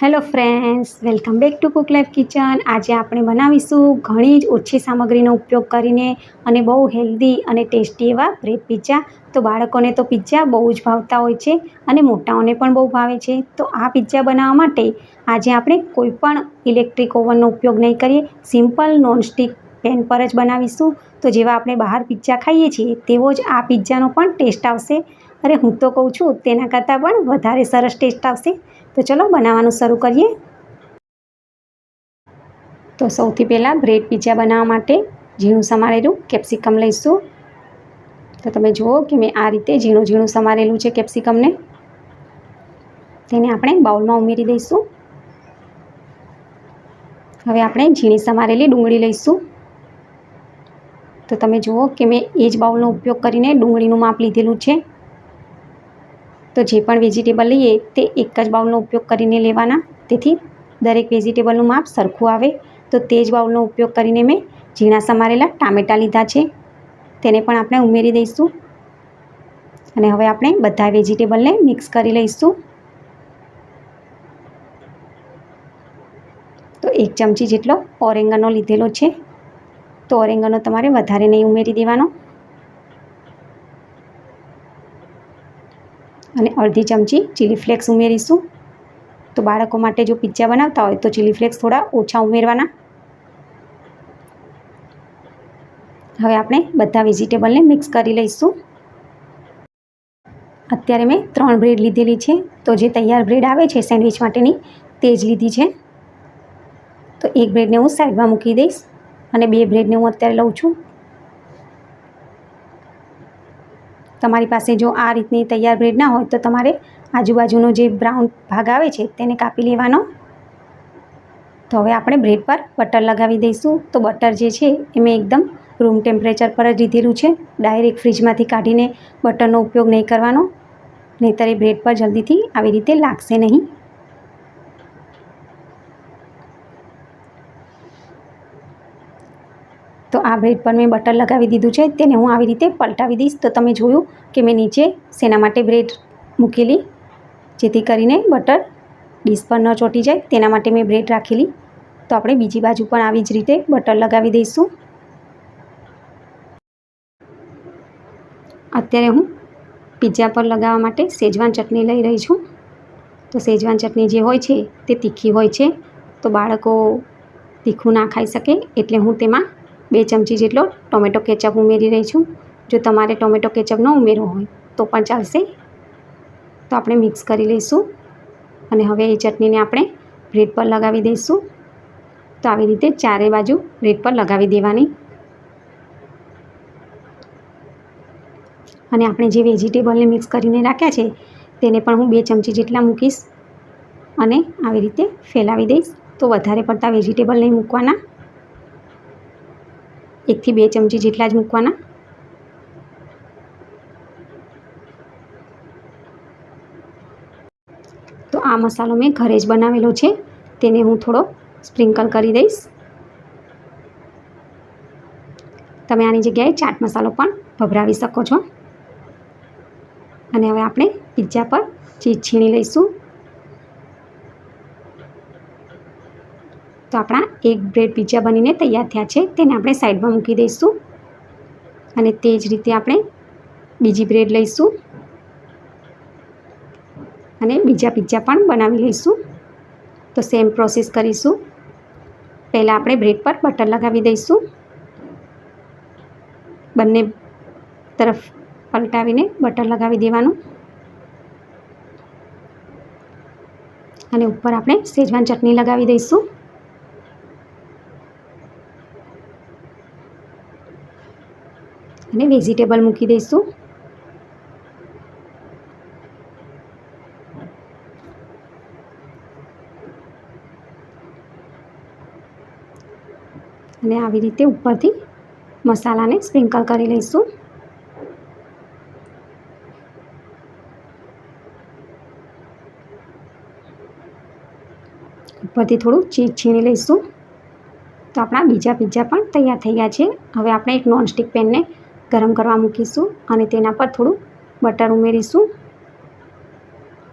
Hello friends, welcome back to Cook Life Kitchen. આજે આપણે બનાવીશું ઘણી જ ઓછી સામગ્રીનો ઉપયોગ કરીને અને બહુ હેલ્ધી અને ટેસ્ટી એવા બ્રેડ પિઝા. તો બાળકોને તો પિઝ્ઝા બહુ જ ભાવતા હોય છે અને મોટાઓને પણ બહુ ભાવે છે. તો આ પિઝ્ઝા બનાવવા માટે આજે આપણે કોઈ પણ ઇલેક્ટ્રિક ઓવનનો ઉપયોગ નહીં કરીએ. સિમ્પલ નોનસ્ટિક પેન પર જ બનાવીશું. તો જેવા આપણે બહાર પિઝા ખાઈએ છીએ તેવો જ આ પિઝાનો પણ ટેસ્ટ આવશે. અરે હું તો કહું છું, તેના કરતાં પણ વધારે સરસ ટેસ્ટ આવશે. તો ચલો બનાવવાનું શરૂ કરીએ. તો સૌથી પહેલાં બ્રેડ પિઝા બનાવવા માટે ઝીણું સમારેલું કેપ્સિકમ લઈશું. તો તમે જુઓ કે મેં આ રીતે ઝીણું ઝીણું સમારેલું છે કેપ્સિકમને. તેને આપણે બાઉલમાં ઉમેરી દઈશું. હવે આપણે ઝીણી સમારેલી ડુંગળી લઈશું. તો તમે જુઓ કે મેં એ જ બાઉલનો ઉપયોગ કરીને ડુંગળીનું માપ લીધેલું છે. તો જે પણ વેજીટેબલ લઈએ તે એક જ બાઉલનો ઉપયોગ કરીને લેવાના. તેથી દરેક વેજીટેબલનું માપ સરખું આવે. તો તે જ બાઉલનો ઉપયોગ કરીને મેં ઝીણા સમારેલા ટામેટાં લીધા છે. તેને પણ આપણે ઉમેરી દઈશું. અને હવે આપણે બધા વેજીટેબલને મિક્સ કરી લઈશું. તો એક ચમચી જેટલો ઓરેંગનો લીધેલો છે. તો ઓરેંગનો તમારે વધારે નહીં ઉમેરી દેવાનો. અને અડધી ચમચી ચીલી ફ્લેક્સ ઉમેરીશું. તો બાળકો માટે જો પિઝ્ઝા બનાવતા હોય તો ચીલી ફ્લેક્સ થોડા ઓછા ઉમેરવાના. હવે આપણે બધા વેજીટેબલને મિક્સ કરી લઈશું. અત્યારે મેં ત્રણ બ્રેડ લીધેલી છે. તો જે તૈયાર બ્રેડ આવે છે સેન્ડવિચ માટેની તે જ લીધી છે. તો એક બ્રેડને હું સાઈડમાં મૂકી દઈશ અને બે બ્રેડને હું અત્યારે લઉં છું. તમારી પાસે જો આ રીતની તૈયાર બ્રેડ ના હોય તો તમારે આજુબાજુનો જે બ્રાઉન ભાગ આવે છે તેને કાપી લેવાનો. તો હવે આપણે બ્રેડ પર બટર લગાવી દઈશું. તો બટર જે છે એ મેં એકદમ રૂમ ટેમ્પરેચર પર જ લીધેલું છે. ડાયરેક્ટ ફ્રીજમાંથી કાઢીને બટરનો ઉપયોગ નહીં કરવાનો. નહીંતર એ બ્રેડ પર જલ્દીથી આવી રીતે લાગશે નહીં. તો આ બ્રેડ પર મેં બટર લગાવી દીધું છે. તેને હું આવી રીતે પલટાવી દઈશ. તો તમે જોયું કે મેં નીચે શેના માટે બ્રેડ મૂકેલી, જેથી કરીને બટર ડીશ પર ન ચોંટી જાય. તેના માટે મેં બ્રેડ રાખેલી. તો આપણે બીજી બાજુ પણ આવી જ રીતે બટર લગાવી દઈશું. અત્યારે હું પિઝા પર લગાવવા માટે સેજવાન ચટણી લઈ રહી છું. તો સેજવાન ચટણી જે હોય છે તે તીખી હોય છે. તો બાળકો તીખું ના ખાઈ શકે એટલે હું તેમાં બે ચમચી જેટલો ટોમેટો કેચઅપ ઉમેરી રહી છું. જો તમારે ટોમેટો કેચઅપ ન ઉમેરવો હોય તો પણ ચાલશે. તો આપણે મિક્સ કરી લઈશું અને હવે એ ચટણીને આપણે બ્રેડ પર લગાવી દઈશું. તો આવી રીતે ચારે બાજુ બ્રેડ પર લગાવી દેવાની. અને આપણે જે વેજીટેબલને મિક્સ કરીને રાખ્યા છે તેને પણ હું બે ચમચી જેટલા મૂકીશ અને આવી રીતે ફેલાવી દઈશ. તો વધારે પડતા વેજીટેબલ નહીં મૂકવાના. એકથી બે ચમચી જેટલા જ મૂકવાના. તો આ મસાલો મેં ઘરે જ બનાવેલો છે. તેને હું થોડો સ્પ્રિંકલ કરી દઈશ. તમે આની જગ્યાએ ચાટ મસાલો પણ ભભરાવી શકો છો. અને હવે આપણે પિઝા પર ચીઝ છીણી લઈશું. તો આપણા એક બ્રેડ પિઝા બનીને તૈયાર થયા છે. તેને આપણે સાઈડમાં મૂકી દઈશું અને તે જ રીતે આપણે બીજી બ્રેડ લઈશું અને બીજા પિઝા પણ બનાવી લઈશું. તો સેમ પ્રોસેસ કરીશું. પહેલાં આપણે બ્રેડ પર બટર લગાવી દઈશું. બંને તરફ પલટાવીને બટર લગાવી દેવાનું. અને ઉપર આપણે સેજવાન ચટણી લગાવી દઈશું. અને વેજીટેબલ મૂકી દઈશું. અને આવી રીતે ઉપરથી મસાલાને સ્પ્રિંકલ કરી લઈશું. ઉપરથી થોડું ચીઝ છીણી લઈશું. તો આપણા બીજા પીઝા પણ તૈયાર થઈ ગયા છે. હવે આપણે એક નોનસ્ટિક પેનને ગરમ કરવા મૂકીશું અને તેના પર થોડું બટર ઉમેરીશું.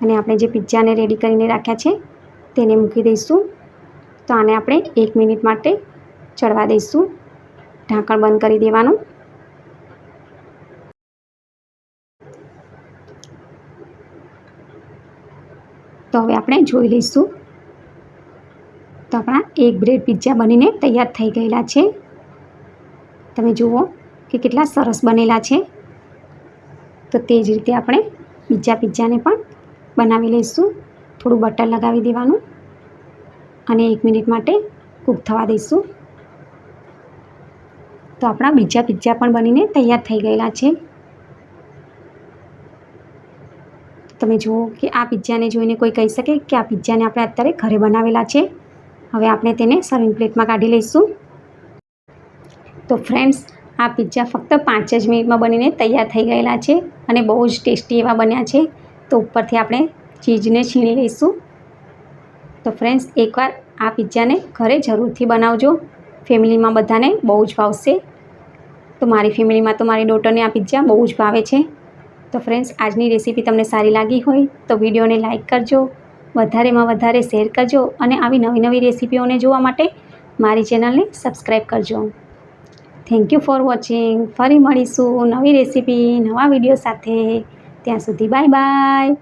અને આપણે જે પિઝાને રેડી કરીને રાખ્યા છે, તેને મૂકી દઈશું. તો આને આપણે એક મિનિટ માટે ચડવા દઈશું. ઢાંકણ બંધ કરી દેવાનું. તો હવે આપણે જોઈ લઈશું. તો આપણા એક બ્રેડ પિઝા બનીને તૈયાર થઈ ગયેલા છે. તમે જુઓ કે કેટલા સરસ બનેલા છે. તો તે જ રીતે આપણે બીજા પિઝાને પણ બનાવી લઈશું. થોડું બટર લગાવી દેવાનું અને એક મિનિટ માટે કૂક થવા દઈશું. તો આપણા બીજા પિઝા પણ બનીને તૈયાર થઈ ગયેલા છે. તમે જુઓ કે આ પિઝાને જોઈને કોઈ કહી શકે કે આ પિઝાને આપણે અત્યારે ઘરે બનાવેલા છે. હવે આપણે તેને સર્વિંગ પ્લેટમાં કાઢી લઈશું. તો ફ્રેન્ડ્સ આ પિઝા ફક્ત પાંચ જ મિનિટમાં બનીને તૈયાર થઈ ગયેલા છે અને બહુ જ ટેસ્ટી એવા બન્યા છે. તો ઉપરથી આપણે ચીઝને છીણી લઈશું. તો ફ્રેન્ડ્સ એકવાર આ પિઝાને ઘરે જરૂરથી બનાવજો. ફેમિલીમાં બધાને બહુ જ ભાવશે. તો મારી ફેમિલીમાં તો મારી ડોટરને આ પિઝા બહુ જ ભાવે છે. તો ફ્રેન્ડ્સ આજની રેસીપી તમને સારી લાગી હોય તો વિડીયોને લાઇક કરજો. વધારેમાં વધારે શેર કરજો અને આવી નવી નવી રેસીપીઓને જોવા માટે મારી ચેનલને સબસ્ક્રાઈબ કરજો. થેન્ક યુ ફોર વોચિંગ ફરી મળીશું નવી રેસીપી નવા વીડિયો સાથે. ત્યાં સુધી બાય બાય